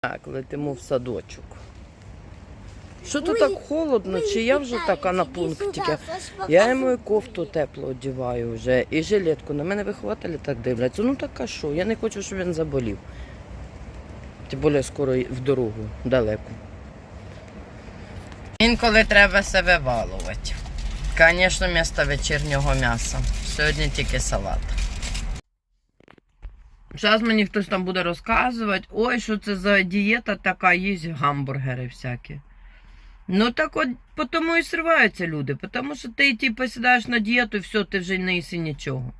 Так, летимо в садочок. Що тут так холодно? Чи я вже така на пунктике? Я йому і кофту тепло одягаю вже, і жилетку. На мене вихователі так дивляться. Ну так а що? Я не хочу, щоб він заболів. Тим більше скоро в дорогу, далеко. Інколи треба себе балувати. Звісно, місто вечірнього м'яса. Сьогодні тільки салат. Зараз мені хтось там буде розказувати, ой, що це за дієта така, є гамбургери всякі. Ну так от тому і сриваються люди, тому що ти типу сідаєш на дієту і все, ти вже не їси нічого.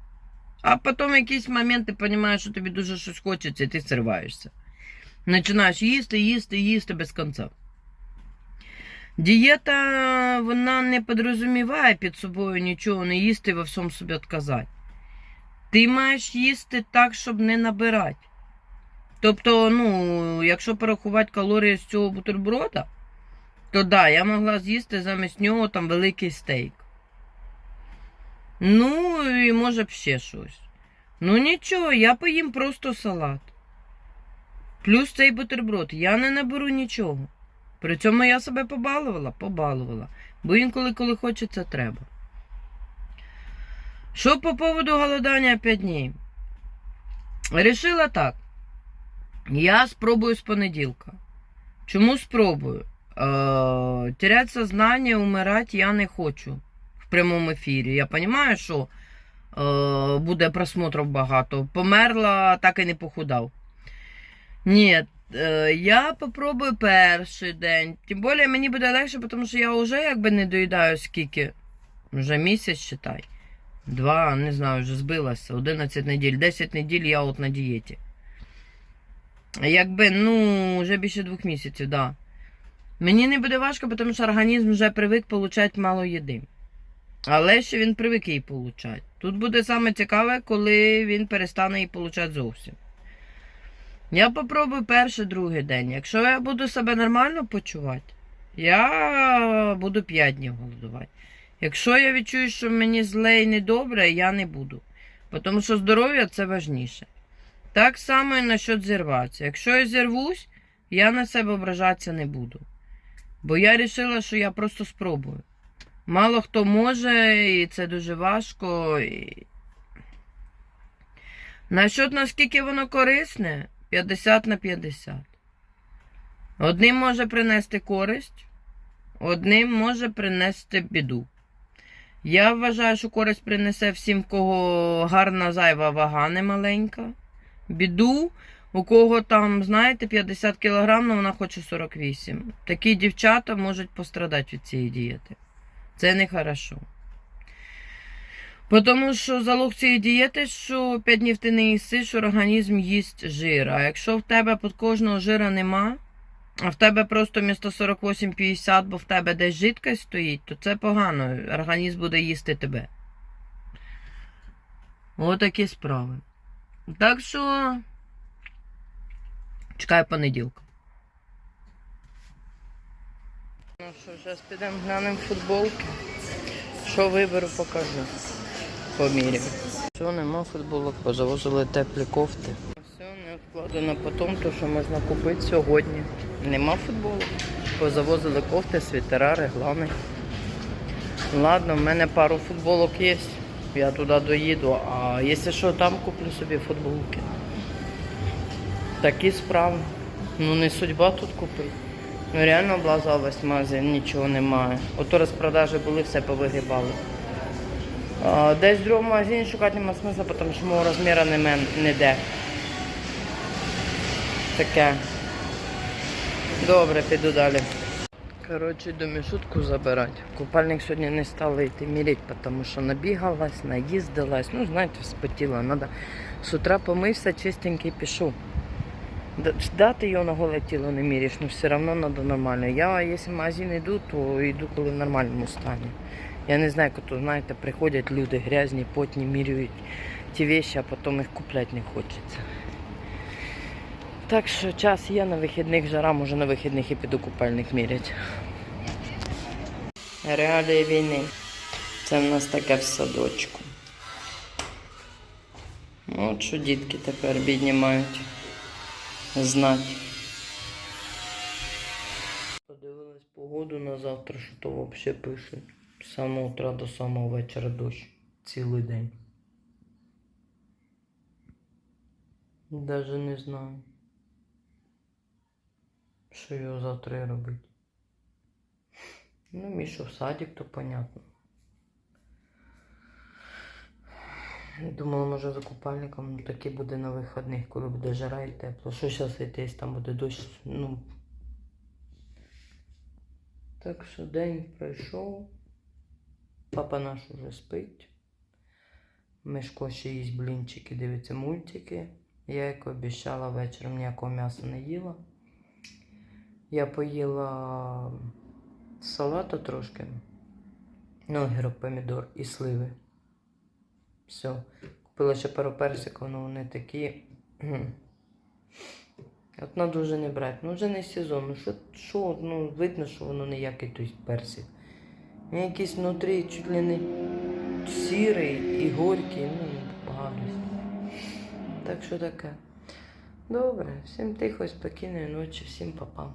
А потім в якийсь момент ти розумієш, що тобі дуже щось хочеться, і ти сриваєшся. Починаєш їсти, їсти, їсти без кінця. Дієта вона не підрозуміває під собою нічого не їсти во всьому собі відказати. Ти маєш їсти так, щоб не набирати. Тобто, ну, якщо порахувати калорії з цього бутерброда, то да, я могла з'їсти замість нього там великий стейк. Ну, і може б ще щось. Ну нічого, я поїм просто салат. Плюс цей бутерброд. Я не наберу нічого. При цьому я себе побалувала, побалувала. Бо інколи, коли хочеться, треба. Що по поводу голодання 5 днів? Рішила так. Я спробую з понеділка. Чому спробую? Е, терять сознання, умирати я не хочу в прямому ефірі. Я розумію, що е, буде просмотрів багато. Померла, так і не похудав. Ні, е, я попробую перший день. Тим більше мені буде легше, тому що я вже якби не доїдаю скільки. Вже місяць считай. Два, не знаю, вже збилася. 11 неділь. 10 неділь я от на дієті. Якби, ну, вже більше двох місяців, да. Мені не буде важко, тому що організм вже привик получати мало їди. Але ще він привик її получати. Тут буде саме цікаве, коли він перестане її получати зовсім. Я попробую перший, другий день. Якщо я буду себе нормально почувати, я буду 5 днів голодувати. Якщо я відчую, що мені зле і недобре, я не буду. Тому що здоров'я це важніше. Так само і насчет зірватися. Якщо я зірвусь, я на себе ображатися не буду. Бо я вирішила, що я просто спробую. Мало хто може, і це дуже важко. І... Насчет наскільки воно корисне, 50 на 50. Одним може принести користь, одним може принести біду. Я вважаю, що користь принесе всім, в кого гарна зайва вага не маленька. Біду, у кого там, знаєте, 50 кг, але вона хоче 48. Такі дівчата можуть пострадати від цієї дієти. Це не хорошо. Тому що залог цієї дієти, що 5 днів ти не їсиш, організм їсть жир. А якщо в тебе під кожного жира нема, а в тебе просто місто 48-50, бо в тебе десь жидкость стоїть, то це погано. Організм буде їсти тебе. Отакі справи. Так що. Чекаю понеділка. Ну що, зараз підемо глянемо футболки. Що виберу, покажу. Поміряю. Що, нема футболок, позавозили теплі кофти. Не відкладено потім, то що можна купити сьогодні. Нема футболок. Позавозили кофти, світера, реглани. Ладно, в мене пару футболок є. Я туди доїду, а якщо що, там куплю собі футболки. Такі справи. Ну не судьба тут купити. Ну реально облазалась магазин, нічого немає. Ото розпродажі були, все повигрібали. Десь в другому магазині шукати нема смисла, тому що мого розміру нема ніде. Таке. Добре, піду далі. Коротше, йду мішутку забирати. Купальник сьогодні не стала йти міряти, тому що набігалась, наїздилась. Ну, знаєте, вспотіла. Надо з утра помився, чистенький пішов. Дати його на голе тіло не міряєш, ну все одно треба нормально. Я, якщо в магазин йду, то йду коли в нормальному стані. Я не знаю, то, знаєте, приходять люди грязні, потні, міряють ті речі, а потім їх купляти не хочеться. Так що час є на вихідних, жара, може на вихідних і піду купальник міряти. Реалії війни. Це в нас таке в садочку. Ну, От що дітки тепер бідні мають знати. Подивилась погоду на завтра, що то взагалі пишуть. З самого утра до самого вечора дощ. Цілий день. Даже не знаю. Що його завтра робити. Ну, Міша в садик, то понятно. Думала, може за купальником, ну таки буде на вихідних, коли буде жара і тепло. Що зараз йти, там буде дощ, ну. Так що день пройшов. Папа наш уже спить. Мишко ще їсть блінчики, дивиться мультики. Я, як обіцяла, вечором ніякого м'яса не їла. Я поїла салату трошки. Ну, огірок, помідор і сливи. Все. Купила ще пару персиків, але вони такі. От надо вже не брати. Ну вже не сезон. Ну що, що, ну видно, що воно не який той персик. Він якийсь внутрі чуть ли не сірий і горький, ну, гадость. Так що таке. Добре, всім тихо, спокійної ночі, всім па-па.